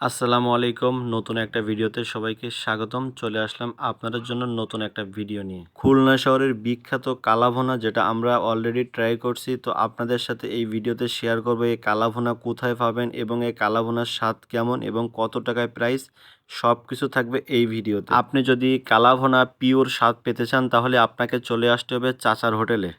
আসসালামু আলাইকুম। নতুন একটা ভিডিওতে সবাইকে স্বাগতম। চলে আসলাম আপনাদের জন্য নতুন একটা ভিডিও নিয়ে। খুলনা শহরের বিখ্যাত কালাভোনা, যেটা আমরা অলরেডি ট্রাই করছি। তো আপনাদের সাথে এই ভিডিওতে শেয়ার করব এই কালাভোনা কোথায় পাবেন এবং এই কালাভোনার স্বাদ কেমন এবং কত টাকায় প্রাইস সব কিছু থাকবে এই ভিডিওতে। আপনি যদি কালাভোনা পিওর স্বাদ পেতে চান, তাহলে আপনাকে চলে আসতে হবে চাচার হোটেলে।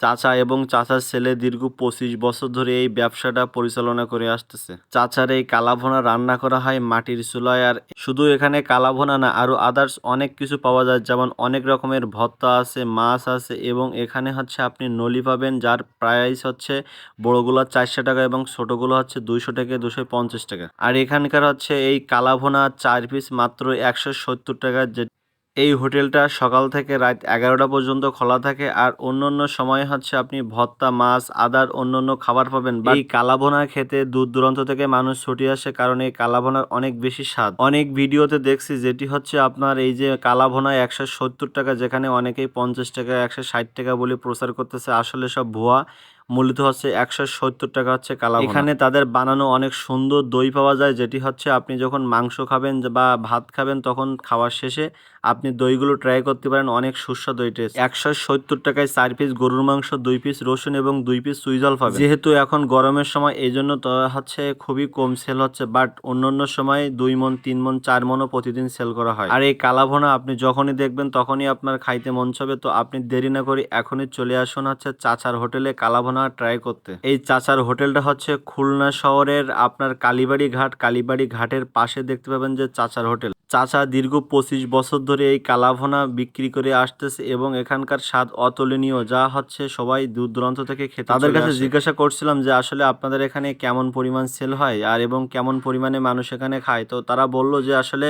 চাচা এবং চাচার ছেলে দীর্ঘ পঁচিশ বছর ধরে এই ব্যবসাটা পরিচালনা করে আসতেছে। চাচার এই কালাভোনা রান্না করা হয় মাটির চুলায় আর শুধু এখানে কালাভোনা না, আরও আদার্স অনেক কিছু পাওয়া যায়, যেমন অনেক রকমের ভত্তা আছে, মাছ আছে এবং এখানে হচ্ছে আপনি নলি পাবেন, যার প্রাইস হচ্ছে বড়গুলো চারশো টাকা এবং ছোটোগুলো হচ্ছে দুইশো থেকে দুশো পঞ্চাশ টাকা। আর এখানকার হচ্ছে এই কালাভোনা চার পিস মাত্র একশো সত্তর টাকা, যে এই হোটেলটা সকাল থেকে রাত এগারোটা পর্যন্ত খোলা থাকে আর অন্য অন্য সময় হচ্ছে আপনি ভত্তা মাছ আদার অন্য অন্য খাবার পাবেন। বা এই কালাভোনা খেতে দূর দূরান্ত থেকে মানুষ ছুটে আসে কারণ এই কালাভোনার অনেক বেশি স্বাদ। অনেক ভিডিওতে দেখছি যেটি হচ্ছে আপনার এই যে কালাভোনা একশো সত্তর টাকা যেখানে অনেকেই পঞ্চাশ টাকা একশো ষাট টাকা বলে প্রচার করতেছে আসলে সব ভুয়া। মূলত হচ্ছে একশো সত্তর টাকা হচ্ছে কালা এখানে তাদের বানানো অনেক সুন্দর দই পাওয়া যায় যেটি হচ্ছে আপনি যখন মাংস খাবেন বা ভাত খাবেন তখন খাওয়ার শেষে আপনি দইগুলো ট্রাই করতে পারেন, অনেক সুস্বাদু এই টেস্ট একশো সত্তর টাকায় চার পিস গরুর মাংস, দুই পিস রসুন এবং দুই পিস সুইজল পাবেন। যেহেতু এখন গরমের সময় এই জন্য হচ্ছে খুবই কম সেল হচ্ছে বাট অন্য অন্য সময় দুই মন, তিন মন, চার মনও প্রতিদিন সেল করা হয়। আর এই কালাভোনা আপনি যখনই দেখবেন, তখনই আপনার খাইতে মন চাবে, তো আপনি দেরি না করে এখনই চলে আসুন হচ্ছে চাচার হোটেলে কালাভোনা ট্রাই করতে। এই চাচার হোটেলটা হচ্ছে খুলনা শহরের আপনার কালীবাড়ি ঘাট, কালীবাড়ি ঘাটের পাশে দেখতে পাবেন যে চাচার হোটেল। চাচা দীর্ঘ পঁচিশ বছর ধরে এই কালাভোনা বিক্রি করে আসতেছে এবং এখানকার স্বাদ অতুলনীয় যা হচ্ছে সবাই দূর দূরান্ত থেকে খেতে তাদের কাছে জিজ্ঞাসা করছিলাম যে আসলে আপনাদের এখানে কেমন পরিমাণ সেল হয়? আর এবং কেমন পরিমাণে মানুষ এখানে খায়? তো তারা বলল যে আসলে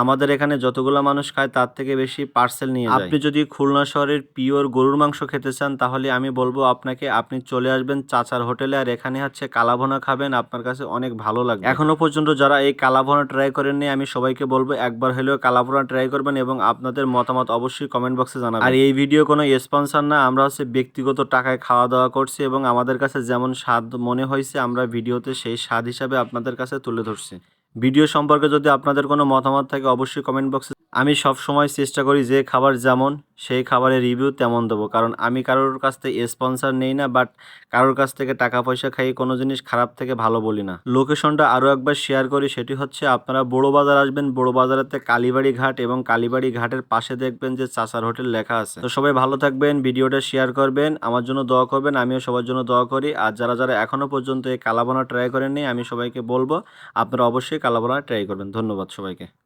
আমাদের এখানে যতগুলো মানুষ খায় তার থেকে বেশি পার্সেল নিয়ে যায়। আপনি যদি খুলনা শহরের পিওর গরুর মাংস খেতে চান তাহলে আমি বলব আপনাকে আপনি চলে আসবেন চাচার হোটেলে আর এখানে হচ্ছে কালাভোনা খাবেন। আপনার কাছে অনেক ভালো লাগবে। এখনও পর্যন্ত যারা এই কালাভোনা ট্রাই করেননি আমি সবাইকে বলব একবার হলেও কালাপুরা ট্রাই করবেন এবং আপনাদের মতামত অবশ্যই কমেন্ট বক্সে জানাবেন। আর এই ভিডিও কোনো স্পন্সর না, আমরা হচ্ছে ব্যক্তিগত টাকায় খাওয়া দাওয়া করছি এবং আমাদের কাছে যেমন স্বাদ মনে হয়েছে, আমরা ভিডিওতে সেই স্বাদ হিসাবে আপনাদের কাছে তুলে ধরছি। ভিডিও সম্পর্কে যদি আপনাদের কোনো মতামত থাকে, অবশ্যই কমেন্ট বক্সে আমি সব সময় চেষ্টা করি যে খাবার যেমন, সেই খাবারের রিভিউ তেমন দেবো। কারণ আমি কারোর কাছ থেকে স্পন্সর নেই না বাট কারোর কাছ থেকে টাকা পয়সা খাইয়ে কোনো জিনিস খারাপ থেকে ভালো বলি না। লোকেশনটা আরও একবার শেয়ার করি, সেটি হচ্ছে আপনারা বড় বাজার আসবেন, বড় বাজারেতে কালীবাড়ি ঘাট এবং কালীবাড়ি ঘাটের পাশে দেখবেন যে চাচার হোটেল লেখা আছে। তো সবাই ভালো থাকবেন, ভিডিওটা শেয়ার করবেন, আমার জন্য দোয়া করবেন, আমিও সবার জন্য দোয়া করি। আর যারা যারা এখনও পর্যন্ত এই কালাবোনা ট্রাই করেননি, আমি সবাইকে বলব, আপনারা অবশ্যই কালাবোনা ট্রাই করবেন। ধন্যবাদ সবাইকে।